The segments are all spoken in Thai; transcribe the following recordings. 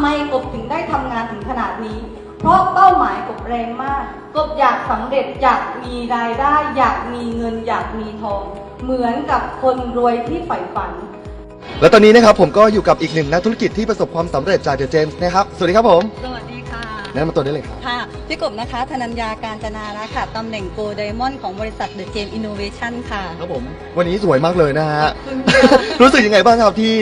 ไมกบถึงได้ทำงานถึงขนาดนี้ เพราะเป้าหมายกบแรงมาก กบอยากสำเร็จอยากมีรายได้ อยากมีเงินอยากมีทอง เหมือนกับคนรวยที่ใฝ่ฝัน และตอนนี้นะครับผมก็อยู่กับอีกหนึ่งนักธุรกิจที่ประสบความสำเร็จจากเดอะเจมส์นะครับ สวัสดีครับผมสวัสดีค่ะ แนะนำตัวได้เลยครับ ค่ะพี่กบนะคะ ธนัญญาการจนาระค่ะตำแหน่งโกลไดมอนด์ของบริษัทเดอะเจมอินโนเวชันค่ะ ครับผม วันนี้สวยมากเลยนะฮะ ขอบคุณค่ะ รู้สึกยังไงบ้างครับที่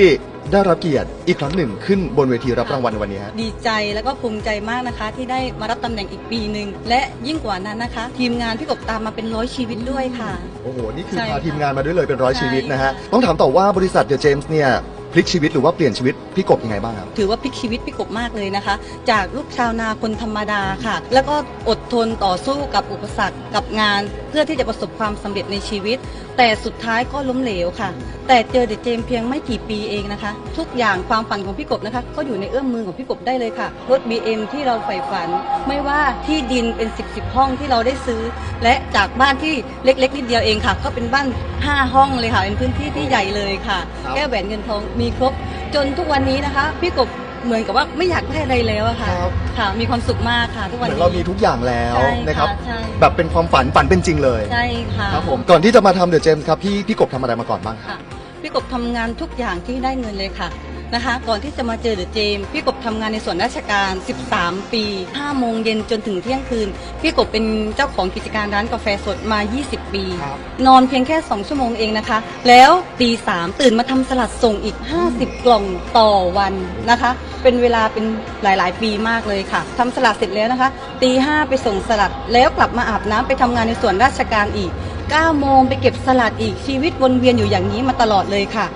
ได้รับเกียรติอีกครั้งหนึ่งขึ้นบนเวทีรับรางวัลในวันนี้ฮะ ดีใจแล้วก็ภูมิใจมากนะคะ ที่ได้มารับตำแหน่งอีกปีหนึ่งและยิ่งกว่านั้นนะคะ ทีมงานพี่กบตามมาเป็นร้อยชีวิตด้วยค่ะ โอ้โห นี่คือใช่พาค่ะทีมงานมาด้วยเลยเป็นร้อยใช่ชีวิตนะฮะ ค่ะ ต้องถามต่อว่าบริษัทเดอะเจมส์เนี่ย พลิกชีวิตหรือว่าเปลี่ยนชีวิตพี่กบยังไงบ้างครับ ถือว่าพลิกชีวิตพี่กบมากเลยนะคะ จากลูกชาวนาคนธรรมดาค่ะ แล้วก็อดทนต่อสู้กับอุปสรรคกับงาน เพื่อที่จะประสบความสำเร็จในชีวิต แต่สุดท้ายก็ล้มเหลวค่ะ แต่เจอเดอะเจมเพียงไม่กี่ปีเองนะคะ ทุกอย่างความฝันของพี่กบนะคะ ก็อยู่ในเอื้อมมือของพี่กบได้เลยค่ะรถ BM ที่เราใฝ่ฝัน ไม่ว่าที่ดินเป็น10บสห้องที่เราได้ซื้อ และจากบ้านที่เล็กๆนิดเดียวเองค่ะ ก็เป็นบ้าน 5 ห้องเลยค่ะ เป็นพื้นที่ที่ใหญ่เลยค่ะ ครับ แก้วแหวนเงินทองมีครบจนทุกวันนี้นะคะ พี่กบเหมือนกับว่าไม่อยากได้อะไรแล้วอะค่ะ ครับ ค่ะ มีความสุขมากค่ะ ทุกเหวันมือนนี้ เรามีทุกอย่างแล้วใช่นะครับใช่ แบบเป็นความฝันฝันเป็นจริงเลยใช่ค่ะ ครับผมก่อนที่จะมาทำเดอะเจมส์ครับพี่พี่กบทำอะไรมาก่อนบ้างครับ ค่ะพี่กบทำงานทุกอย่างที่ได้เงินเลยค่ะ นะคะก่อนที่จะมาเจอเดอะเจมพี่กบทำงานในส่วนราชการ 13 ปี 5 โมงเย็นจนถึงเที่ยงคืน พี่กบเป็นเจ้าของกิจการร้านกาแฟสดมา 20 ปี ครับ นอนเพียงแค่ 2 ชั่วโมงเองนะคะ แล้วตีสามตื่นมาทำสลัดส่งอีก 50 กล่องต่อวันนะคะ เป็นเวลาเป็นหลาย ๆ ปีมากเลยค่ะทำสลัดเสร็จแล้วนะคะตีห้าไปส่งสลัดแล้วกลับมาอาบน้ำไปทำงานในส่วนราชการอีก 9 โมงไปเก็บสลัดอีกชีวิตวนเวียนอยู่อย่างนี้มาตลอดเลยค่ะ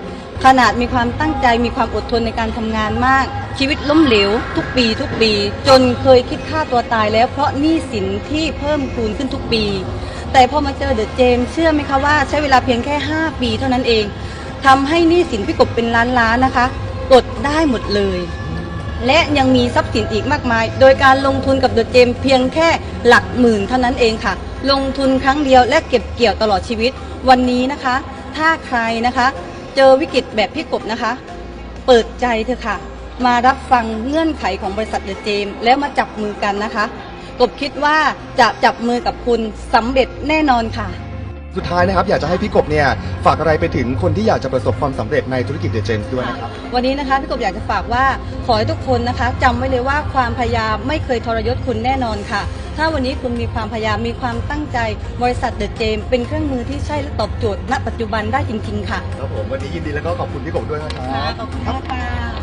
ขนาดมีความตั้งใจมีความอดทนในการทำงานมาก ชีวิตล้มเหลว ทุกปีทุกปี จนเคยคิดฆ่าตัวตายแล้ว เพราะหนี้สินที่เพิ่มคูณขึ้นทุกปี แต่พอมาเจอเดอะเจมส์เชื่อไหมคะว่าใช้เวลาเพียงแค่ 5 ปีเท่านั้นเองทำให้หนี้สินพี่กบเป็นล้านล้านๆนะคะกดได้หมดเลย และยังมีทรัพย์สินอีกมากมาย โดยการลงทุนกับเดอะเจมเพียงแค่หลักหมื่นเท่านั้นเองค่ะ ลงทุนครั้งเดียวและเก็บเกี่ยวตลอดชีวิต วันนี้นะคะ ถ้าใครนะคะ เจอวิกฤตแบบพี่กบนะคะ เปิดใจเถอะค่ะ มารับฟังเงื่อนไขของบริษัทเดอะเจม แล้วมาจับมือกันนะคะ กบคิดว่าจะจับมือกับคุณสำเร็จแน่นอนค่ะ สุดท้ายนะครับ อยากจะให้พี่กบเนี่ยฝากอะไรไปถึงคนที่อยากจะประสบความสำเร็จในธุรกิจเดอะเจมส์ด้วยนะครับ วันนี้นะคะพี่กบอยากจะฝากว่าขอให้ทุกคนนะคะจำไว้เลยว่าความพยายามไม่เคยทรยศคุณแน่นอนค่ะ ถ้าวันนี้คุณมีความพยายามมีความตั้งใจ บริษัทเดอะเจม เป็นเครื่องมือที่ใช่และตอบโจทย์ณปัจจุบันได้จริง ๆ ค่ะ ครับผมวันนี้ยินดีแล้วก็ขอบคุณพี่กบด้วยนะครับ ขอบคุณมากค่ะ